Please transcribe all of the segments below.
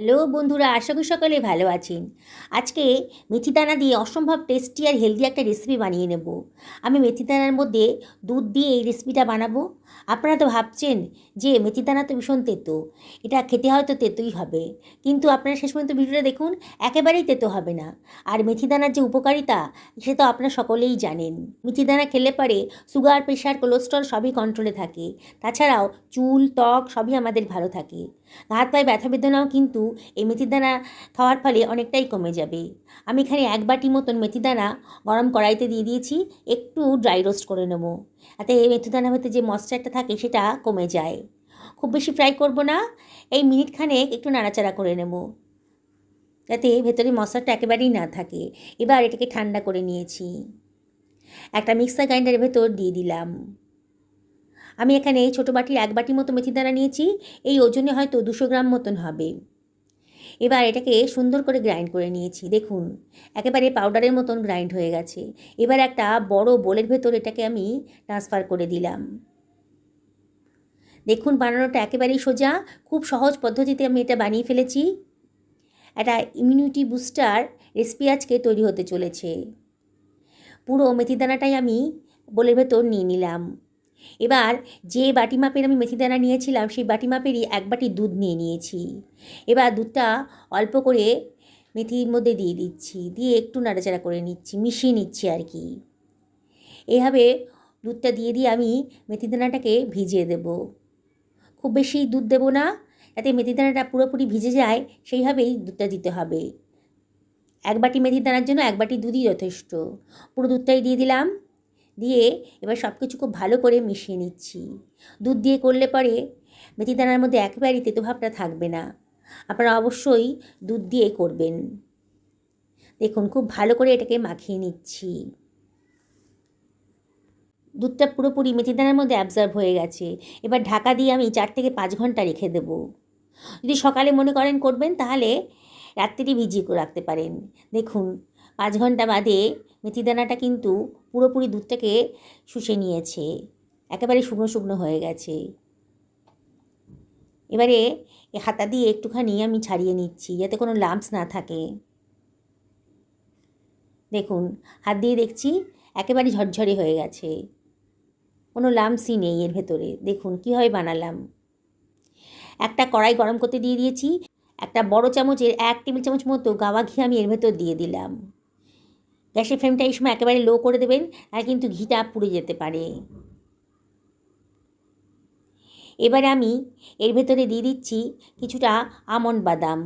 Hello বন্ধুরা, আশা করি সকলে ভালো আছেন। আজকে মেথি দানা দিয়ে অসম্ভব টেস্টি আর হেলদি একটা রেসিপি বানিয়ে নেব। আমি মেথি দানার মধ্যে দুধ দিয়ে এই রেসিপিটা বানাবো। আপনারা তো ভাবছেন যে মেথি দানা তো ভীষণ তেতো। এটা খেতে হয়তো তেতোই হবে। কিন্তু আপনারা শেষ পর্যন্ত ভিডিওটা দেখুন, একেবারেই তেতো হবে না। আর মেথি দানার যে উপকারিতা, সে তো আপনারা সকলেই জানেন। মেথি দানা খেলে পরে সুগার, প্রেশার, কোলেস্ট্রল সবই কন্ট্রোলে থাকে। তাছাড়াও চুল, ত্বক সবই আমাদের ভালো থাকে। হাত পায়ে ব্যথা বেদনাও কিন্তু এই মেথির দানা খাওয়ার ফলে অনেকটাই কমে যাবে। আমি এখানে এক বাটি মতন মেথি দানা গরম কড়াইতে দিয়ে দিয়েছি, একটু ড্রাই রোস্ট করে নেব। তাতে এই মেথি দানার ভেতরে যে ময়েশ্চারটা থাকে সেটা কমে যায়। খুব বেশি ফ্রাই করব না, এই মিনিট খানেক একটু নাড়াচাড়া করে নেব। যাতে ভেতরে মশলাটা একেবারেই না থাকে। এবার এটাকে ঠান্ডা করে নিয়েছি। একটা মিক্সার গ্রাইন্ডারের ভেতর দিয়ে দিলাম। আমি এখানে ছোটো বাটির এক বাটি মতো মেথি দানা নিয়েছি, এই ওজনে হয়তো দুশো গ্রাম মতন হবে। এবার এটাকে সুন্দর করে গ্রাইন্ড করে নিয়েছি, দেখুন। একেবারে পাউডারের মতন গ্রাইন্ড হয়ে গেছে। এবার একটা বড় বোলের ভেতর এটাকে আমি ট্রান্সফার করে দিলাম। দেখুন, বানানোটা একেবারেই সোজা। খুব সহজ পদ্ধতিতে আমি এটা বানিয়ে ফেলেছি। একটা ইমিউনিটি বুস্টার রেসিপি আজকে তৈরি হতে চলেছে। পুরো মেথি দানাটাই আমি বোলের ভেতর নিয়ে নিলাম। এবার যে বাটি মাপের আমি মেথি দানা নিয়েছিলাম, সেই বাটি মাপেরই এক বাটি দুধ নিয়ে নিয়েছি। এবার দুধটা অল্প করে মেথির মধ্যে দিয়ে দিচ্ছি, দিয়ে একটু নাড়াচাড়া করে নিচ্ছি, মিশিয়ে নিচ্ছি আর কি। এভাবে দুধটা দিয়ে দিয়ে আমি মেথি দানাটাকে ভিজিয়ে দেব। খুব বেশি দুধ দেব না, যাতে মেথি দানাটা পুরোপুরি ভিজে যায়, সেইভাবেই দুধটা দিতে হবে। এক বাটি মেথি দানার জন্য এক বাটি দুধই যথেষ্ট। পুরো দুধটাই দিয়ে দিলাম। দিয়ে এবার সব কিছু খুব ভালো করে মিশিয়ে নিচ্ছি। দুধ দিয়ে করলে পরে মেথি দানার মধ্যে একেবারেই তেতো ভাবটা থাকবে না। আপনারা অবশ্যই দুধ দিয়ে করবেন। দেখুন, খুব ভালো করে এটাকে মাখিয়ে নিচ্ছি। দুধটা পুরোপুরি মেথি দানার মধ্যে অ্যাবজর্ব হয়ে গেছে। এবার ঢাকা দিয়ে আমি চার থেকে পাঁচ ঘণ্টা রেখে দেবো। যদি সকালে মনে করেন করবেন, তাহলে রাত্রিটি ভিজিয়ে রাখতে পারেন। দেখুন পাঁচ ঘণ্টা বাদে মেথি দানাটা কিন্তু পুরোপুরি দুধটাকে শুষে নিয়েছে। একেবারে শুকনো শুকনো হয়ে গেছে। এবারে এ হাতা দিয়ে একটুখানি আমি ছাড়িয়ে নিচ্ছি যাতে কোনো লাম্পস না থাকে। দেখুন, হাত দিয়ে দেখছি একেবারে ঝরঝরে হয়ে গেছে। কোনো লাম্পসই নেই এর ভেতরে। দেখুন কীভাবে বানালাম। একটা কড়াই গরম করতে দিয়ে দিয়েছি, একটা বড় চামচের এক টেবিল চামচ মতো গাওয়া ঘি আমি এর ভেতর দিয়ে দিলাম। গ্যাসের ফ্লেমটা এই সময় একেবারে লো করে দেবেন, আর কিন্তু ঘিটা পুড়ে যেতে পারে। এবারে আমি এর ভেতরে দিয়ে দিচ্ছি কিছুটা আমন্ড বাদাম।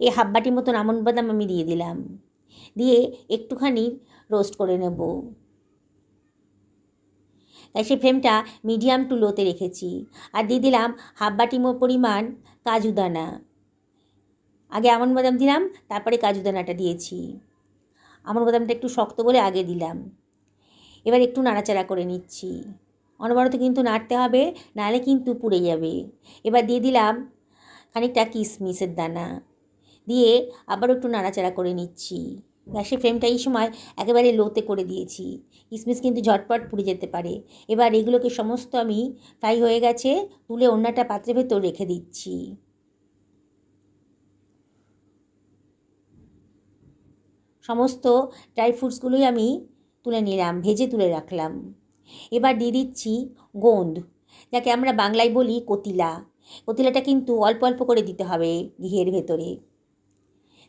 এই হাফ বাটির মতন আমন্ড বাদাম আমি দিয়ে দিলাম। দিয়ে একটুখানি রোস্ট করে নেব। গ্যাসের ফ্লেমটা মিডিয়াম টু লোতে রেখেছি। আর দিয়ে দিলাম হাফ বাটি পরিমাণ কাজু দানা। আগে আমন্ড বাদাম দিলাম, তারপরে কাজু দানাটা দিয়েছি। আমন বাদামটা একটু শক্ত বলে আগে দিলাম। এবার একটু নাড়াচাড়া করে নিচ্ছি। অনবরত কিন্তু নাড়তে হবে, নাহলে কিন্তু পুড়ে যাবে। এবার দিয়ে দিলাম খানিকটা কিশমিশের দানা। দিয়ে আবার একটু নাড়াচাড়া করে নিচ্ছি। গ্যাসের ফ্লেমটা এই সময় একেবারে লোতে করে দিয়েছি। কিশমিশ কিন্তু ঝটপট পুড়ে যেতে পারে। এবার এগুলোকে সমস্ত আমি ফ্রাই হয়ে গেছে, তুলে অন্যটা পাত্রের ভেতর রেখে দিচ্ছি। সমস্ত ড্রাই ফ্রুটসগুলোই আমি তুলে নিলাম, ভেজে তুলে রাখলাম। এবার দিয়ে দিচ্ছি গোঁদ যাকে আমরা বাংলায় বলি কতিলা। কতিলাটা কিন্তু অল্প অল্প করে দিতে হবে ঘিয়ের ভেতরে।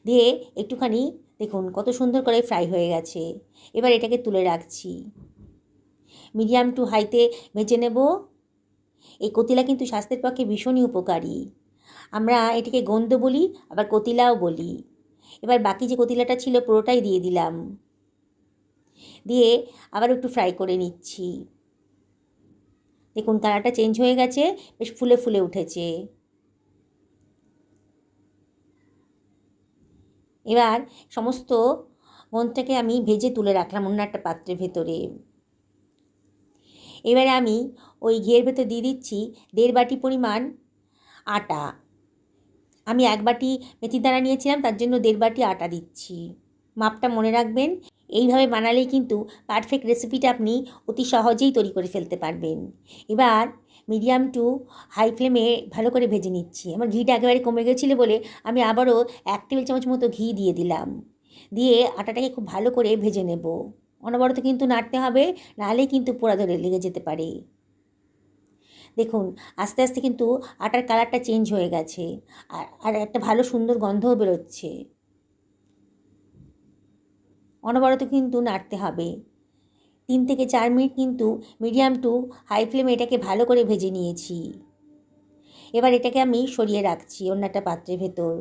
দিয়ে একটুখানি দেখুন কত সুন্দর করে ফ্রাই হয়ে গেছে। এবার এটাকে তুলে রাখছি। মিডিয়াম টু হাইতে ভেজে নেব। এই কতিলা কিন্তু স্বাস্থ্যের পক্ষে ভীষণই উপকারী। আমরা এটাকে গন্ধ বলি, আবার কতিলাও বলি। এবার বাকি যে কতিলাটা ছিল পুরোটাই দিয়ে দিলাম। দিয়ে আবার একটু ফ্রাই করে নিচ্ছি। দেখুন কালারটা চেঞ্জ হয়ে গেছে, বেশ ফুলে ফুলে উঠেছে। এবার সমস্ত গন্ধটাকে আমি ভেজে তুলে রাখলাম অন্য একটা পাত্রের ভেতরে। এবারে আমি ওই ঘিয়ের ভেতর দিয়ে দিচ্ছি দেড় বাটি পরিমাণ আটা। আমি এক বাটি মেথির দানা নিয়েছিলাম, তার জন্য দেড় বাটি আটা দিচ্ছি। মাপটা মনে রাখবেন, এইভাবে বানালেই কিন্তু পারফেক্ট রেসিপিটা আপনি অতি সহজেই তৈরি করে ফেলতে পারবেন। এবার মিডিয়াম টু হাই ফ্লেমে ভালো করে ভেজে নিচ্ছি। আমার ঘিটা একেবারে কমে গেছিল বলে আমি আবারও এক টেবিল চামচ মতো ঘি দিয়ে দিলাম। দিয়ে আটাটাকে খুব ভালো করে ভেজে নেব। অনবরত কিন্তু নাড়তে হবে, নাহলে কিন্তু পোড়া ধরে লেগে যেতে পারে। দেখুন, আস্তে আস্তে কিন্তু আটার কালারটা চেঞ্জ হয়ে গেছে আর আর একটা ভালো সুন্দর গন্ধও বেরোচ্ছে। অনবরত কিন্তু নাড়তে হবে। তিন থেকে চার মিনিট কিন্তু মিডিয়াম টু হাই ফ্লেমে এটাকে ভালো করে ভেজে নিয়েছি। এবার এটাকে আমি সরিয়ে রাখছি অন্য একটা পাত্রের ভেতর।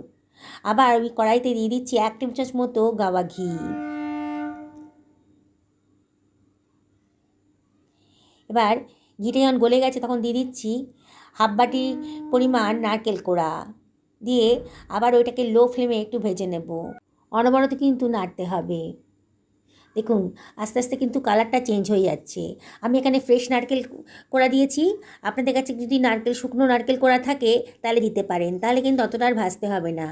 আবার ওই কড়াইতে দিয়ে দিচ্ছি এক টেবিল চামচ মতো গাওয়া ঘি। এবার ঘিটা যখন গলে গেছে তখন দিয়ে দিচ্ছি হাফ বাটি পরিমাণ নারকেল কোড়া। দিয়ে আবার ওইটাকে লো ফ্লেমে একটু ভেজে নেব। অনবরত কিন্তু নাড়তে হবে। দেখুন, আস্তে আস্তে কিন্তু কালারটা চেঞ্জ হয়ে যাচ্ছে। আমি এখানে ফ্রেশ নারকেল কোড়া দিয়েছি। আপনাদের কাছে যদি নারকেল, শুকনো নারকেল কোড়া থাকে তাহলে দিতে পারেন। তাহলে কিন্তু অতটা আর ভাজতে হবে না।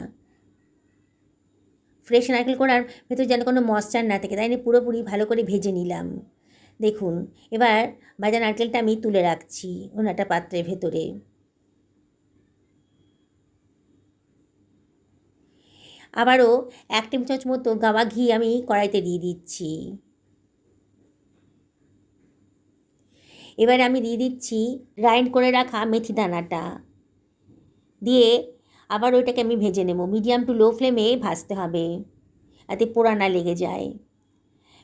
ফ্রেশ নারকেল কোড়ার ভেতর যেন কোনো মশচার না থাকে। তাই নিয়ে পুরোপুরি ভালো করে ভেজে নিলাম। দেখুন, এবার ভাজা নারকেলটা আমি তুলে রাখছি অন্য একটা পাত্রের ভেতরে। আবারও এক টেবিল চামচ মতো গাওয়া ঘি আমি কড়াইতে দিয়ে দিচ্ছি। এবারে আমি দিয়ে দিচ্ছি গ্রাইন্ড করে রাখা মেথি দানাটা। দিয়ে আবার ওইটাকে আমি ভেজে নেব। মিডিয়াম টু লো ফ্লেমে ভাজতে হবে, যাতে পোড়া না লেগে যায়।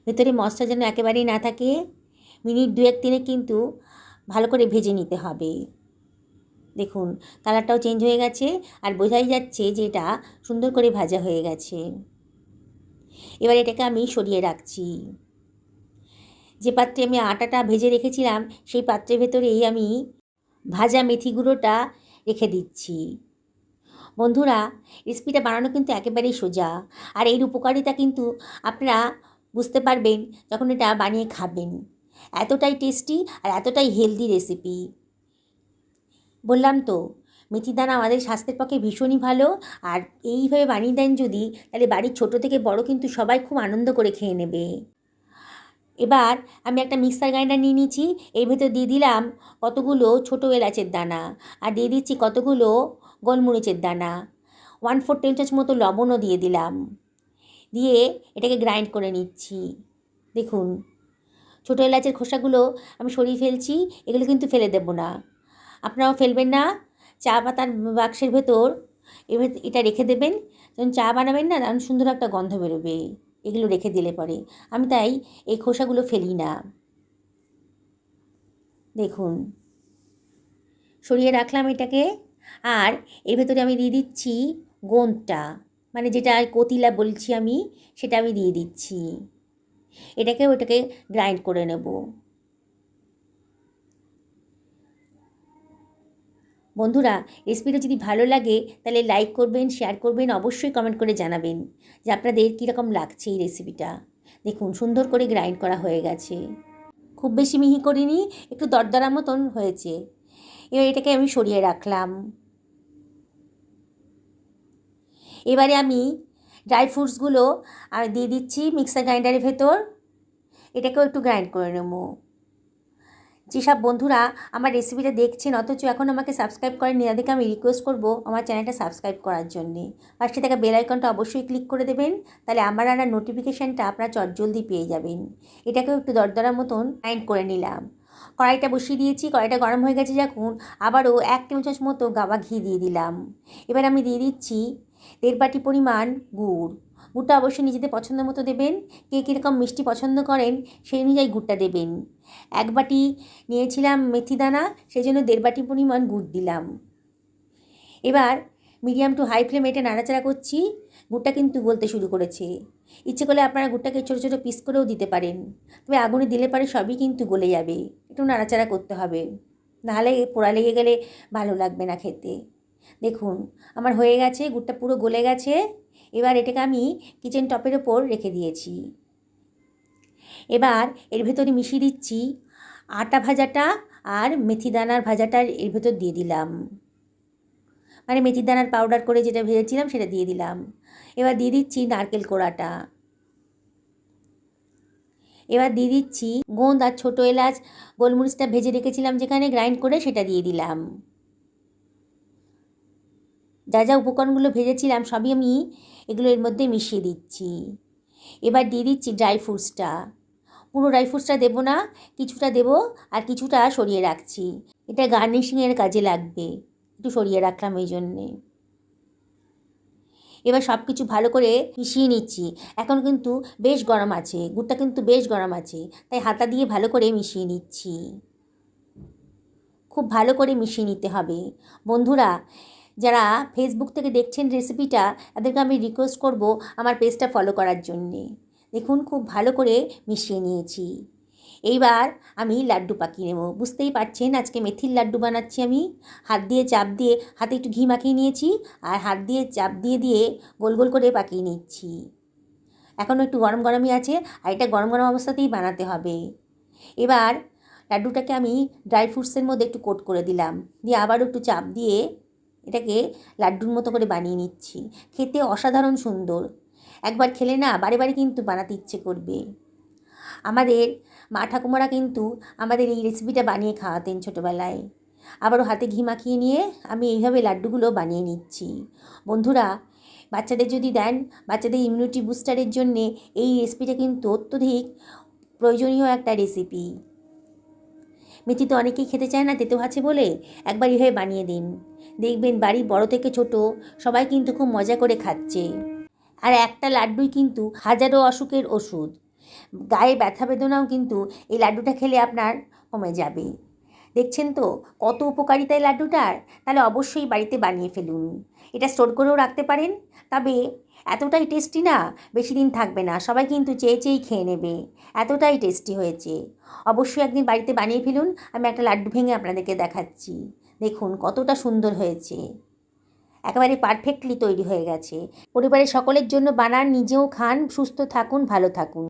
ভেতরে মশলা যেন একেবারেই না থাকে, মিনিট দু এক তিনে কিন্তু ভালো করে ভেজে নিতে হবে। দেখুন, কালারটাও চেঞ্জ হয়ে গেছে আর বোঝাই যাচ্ছে যে এটা সুন্দর করে ভাজা হয়ে গেছে। এবার এটাকে আমি সরিয়ে রাখছি। যে পাত্রে আমি আটাটা ভেজে রেখেছিলাম, সেই পাত্রের ভেতরেই আমি ভাজা মেথি গুঁড়োটা রেখে দিচ্ছি। বন্ধুরা, রেসিপিটা বানানো কিন্তু একেবারেই সোজা। আর এর উপকারিতা কিন্তু আপনারা বুঝতে পারবেন যখন এটা বানিয়ে খাবেন। এতটাই টেস্টি আর এতটাই হেলদি রেসিপি বললাম তো মেথি দানা আমাদের স্বাস্থ্যের পক্ষে ভীষণই ভালো আর এইভাবে বানিয়ে দেন যদি, তাহলে বাড়ির ছোট থেকে বড় কিন্তু সবাই খুব আনন্দ করে খেয়ে নেবে। এবার আমি একটা মিক্সার গ্রাইন্ডার নিয়ে নিয়েছি, এর ভেতর দিয়ে দিলাম কতগুলো ছোটো এলাচের দানা আর দিয়ে দিচ্ছি কতগুলো গোলমরিচের দানা। ওয়ান ফোর টেবিল চামচ মতো লবণও দিয়ে দিলাম। দিয়ে এটাকে গ্রাইন্ড করে নিচ্ছি। দেখুন, ছোটো এলাচের খোসাগুলো আমি সরিয়ে ফেলছি, এগুলো কিন্তু ফেলে দেবো না। আপনারাও ফেলবেন না, চা পাতার বাক্সের ভেতর এবার এটা রেখে দেবেন। যখন চা বানাবেন না, দারুণ সুন্দর একটা গন্ধ বেরোবে। এগুলো রেখে দিলে পরে। আমি তাই এই খোসাগুলো ফেলি না। দেখুন, সরিয়ে রাখলাম এটাকে। আর এর ভেতরে আমি দিয়ে দিচ্ছি গোঁদটা মানে যেটা কতিলা বলছি আমি, সেটা আমি দিয়ে দিচ্ছি। এটাকে ওটাকে গ্রাইন্ড করে নেব। বন্ধুরা রেসিপিটা যদি ভালো লাগে, তাহলে লাইক করবেন শেয়ার করবেন, অবশ্যই কমেন্ট করে জানাবেন যে আপনাদের কীরকম লাগছে এই রেসিপিটা দেখুন, সুন্দর করে গ্রাইন্ড করা হয়ে গেছে। খুব বেশি মিহি করিনি, একটু দরদরা মতন হয়েছে। এবার এটাকে আমি সরিয়ে রাখলাম। এবারে আমি ড্রাই ফ্রুটসগুলো আমি দিয়ে দিচ্ছি মিক্সার গ্রাইন্ডারের ভেতর। এটাকেও একটু গ্রাইন্ড করে নেব। যেসব বন্ধুরা, আমার রেসিপিটা দেখছেন, অথচ এখন আমাকে সাবস্ক্রাইব করেন তাদেরকে আমি রিকোয়েস্ট করব আমার চ্যানেলটা সাবস্ক্রাইব করার জন্যে। পাশে থাকা বেল আইকনটা অবশ্যই ক্লিক করে দেবেন, তাহলে আমার আর নোটিফিকেশানটা আপনারা চটজলদি পেয়ে যাবেন। এটাকেও একটু দরদরার মতন গ্রাইন্ড করে নিলাম। কড়াইটা বসিয়ে দিয়েছি, কড়াইটা গরম হয়ে গেছে যখন, আবারও এক টেবিল চামচ মতো গাওয়া ঘি দিয়ে দিলাম। এবার আমি দিয়ে দিচ্ছি দেড় বাটি পরিমাণ গুড়। গুড়টা অবশ্যই নিজেদের পছন্দ মতো দেবেন। কে কীরকম মিষ্টি পছন্দ করেন সেই অনুযায়ী গুড়টা দেবেন। এক বাটি নিয়েছিলাম মেথি দানা, সেই জন্য দেড় বাটি পরিমাণ গুড় দিলাম। এবার মিডিয়াম টু হাই ফ্লেমে এটা নাড়াচাড়া করছি। গুড়টা কিন্তু গলতে শুরু করেছে। ইচ্ছে করলে আপনারা গুড়টাকে ছোটো ছোটো পিস করেও দিতে পারেন। তবে আগুনে দিলে পারে সবই কিন্তু গলে যাবে। একটু নাড়াচাড়া করতে হবে। নাহলে পোড়া লেগে গেলে ভালো লাগবে না খেতে। দেখুন, আমার হয়ে গেছে, গুড়টা পুরো গলে গেছে। এবার এটাকে আমি কিচেন টপের ওপর রেখে দিয়েছি। এবার এর ভেতরে মিশিয়ে দিচ্ছি আটা ভাজাটা আর মেথি দানার ভাজাটা এর ভেতর দিয়ে দিলাম। মানে মেথি দানার পাউডার করে যেটা ভেজেছিলাম সেটা দিয়ে দিলাম। এবার দিয়ে দিচ্ছি নারকেল কোড়াটা। এবার দিয়ে দিচ্ছি গোঁদ আর ছোটো এলাচ, গোলমরিচটা ভেজে রেখেছিলাম যেখানে গ্রাইন্ড করে সেটা দিয়ে দিলাম। যা যা উপকরণগুলো ভেজেছিলাম সবই আমি এগুলো এর মধ্যে মিশিয়ে দিচ্ছি। এবার দিয়ে দিচ্ছি ড্রাই ফ্রুটসটা পুরো ড্রাই ফ্রুটসটা দেবো না, কিছুটা দেবো আর কিছুটা সরিয়ে রাখছি। এটা গার্নিশিংয়ের কাজে লাগবে, একটু সরিয়ে রাখলাম এই জন্যে। এবার সব কিছু ভালো করে মিশিয়ে নিচ্ছি। এখন কিন্তু বেশ গরম আছে, গুড়টা কিন্তু বেশ গরম আছে, তাই হাতা দিয়ে ভালো করে মিশিয়ে নিচ্ছি। খুব ভালো করে মিশিয়ে নিতে হবে। বন্ধুরা যারা ফেসবুক থেকে দেখছেন রেসিপিটা তাদেরকে আমি রিকোয়েস্ট করব আমার পেজটা ফলো করার জন্যে। দেখুন, খুব ভালো করে মিশিয়ে নিয়েছি। এইবার আমি লাড্ডু পাকিয়ে নেব। বুঝতেই পারছেন আজকে মেথির লাড্ডু বানাচ্ছি আমি। হাত দিয়ে চাপ দিয়ে, হাতে একটু ঘি মাখিয়ে নিয়েছি আর হাত দিয়ে চাপ দিয়ে দিয়ে গোল গোল করে পাকিয়ে নিচ্ছি। এখনও একটু গরম গরমই আছে আর এটা গরম গরম অবস্থাতেই বানাতে হবে। এবার লাড্ডুটাকে আমি ড্রাই ফ্রুটসের মধ্যে একটু কোট করে দিলাম। দিয়ে আবারও একটু চাপ দিয়ে এটাকে লাড্ডুর মতো করে বানিয়ে নিচ্ছি। খেতে অসাধারণ সুন্দর। একবার খেলে না বারে বারে কিন্তু বানাতে ইচ্ছে করবে। আমাদের মা ঠাকুমারা কিন্তু আমাদের এই রেসিপিটা বানিয়ে খাওয়াতেন ছোটোবেলায়। আবারও হাতে ঘি মাখিয়ে নিয়ে আমি এইভাবে লাড্ডুগুলো বানিয়ে নিচ্ছি। বন্ধুরা, বাচ্চাদের যদি দেন, বাচ্চাদের ইমিউনিটি বুস্টারের জন্যে এই রেসিপিটা কিন্তু অত্যধিক প্রয়োজনীয় একটা রেসিপি মেথি তো অনেকেই খেতে চায় না, তেতো আছে বলে একবার এভাবে বানিয়ে দিন। দেখবেন বাড়ির বড় থেকে ছোট, সবাই কিন্তু খুব মজা করে খাচ্ছে। আর একটা লাড্ডুই কিন্তু হাজারো অসুখের ওষুধ। গায়ে ব্যথা বেদনাও কিন্তু এই লাড্ডুটা খেলে আপনার কমে যাবে। দেখছেন তো, কত উপকারিতা এই লাড্ডুটার? তাহলে অবশ্যই বাড়িতে বানিয়ে ফেলুন। এটা স্টোর করেও রাখতে পারেন। তবে এতটাই টেস্টি না, বেশি দিন থাকবে না। সবাই কিন্তু চেয়ে চেয়েই খেয়ে নেবে। এতটাই টেস্টি হয়েছে। অবশ্যই একদিন বাড়িতে বানিয়ে ফেলুন। আমি একটা লাড্ডু ভেঙে আপনাদেরকে দেখাচ্ছি। দেখুন, কতটা সুন্দর হয়েছে। একেবারে পারফেক্টলি তৈরি হয়ে গেছে। পরিবারের সকলের জন্য বানান, নিজেও খান, সুস্থ থাকুন, ভালো থাকুন।